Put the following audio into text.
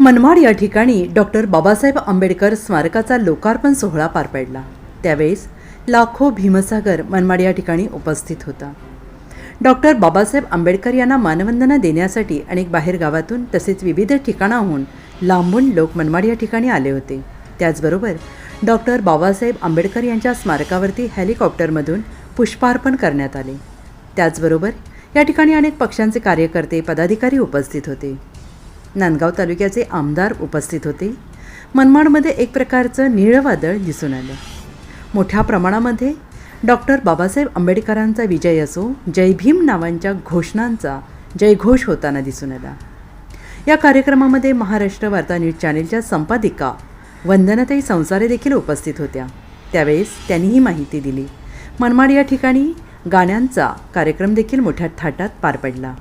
मनमाड या ठिकाणी डॉक्टर बाबासाहेब आंबेडकर स्मारकाचा लोकार्पण सोहळा पार पडला. त्यावेळेस लाखो भीमसागर मनमाड या ठिकाणी उपस्थित होता. डॉक्टर बाबासाहेब आंबेडकर यांना मानवंदना देण्यासाठी अनेक बाहेरगावातून तसेच विविध ठिकाणाहून लांबून लोक मनमाड या ठिकाणी आले होते. त्याचबरोबर डॉक्टर बाबासाहेब आंबेडकर यांच्या स्मारकावरती हेलिकॉप्टरमधून पुष्पार्पण करण्यात आले. त्याचबरोबर या ठिकाणी अनेक पक्षांचे कार्यकर्ते पदाधिकारी उपस्थित होते. नांदगाव तालुक्याचे आमदार उपस्थित होते. मनमाडमध्ये एक प्रकारचं निळवादळ दिसून आलं. मोठ्या प्रमाणामध्ये डॉक्टर बाबासाहेब आंबेडकरांचा विजय असो जय भीम नावांच्या घोषणांचा जयघोष होताना दिसून आला. या कार्यक्रमामध्ये महाराष्ट्र वार्ता न्यूज चॅनेलच्या संपादिका वंदनाताई संसारे देखील उपस्थित होत्या. त्यावेळेस त्यांनी ही माहिती दिली. मनमाड या ठिकाणी गाण्यांचा कार्यक्रम देखील मोठ्या थाटात पार पडला.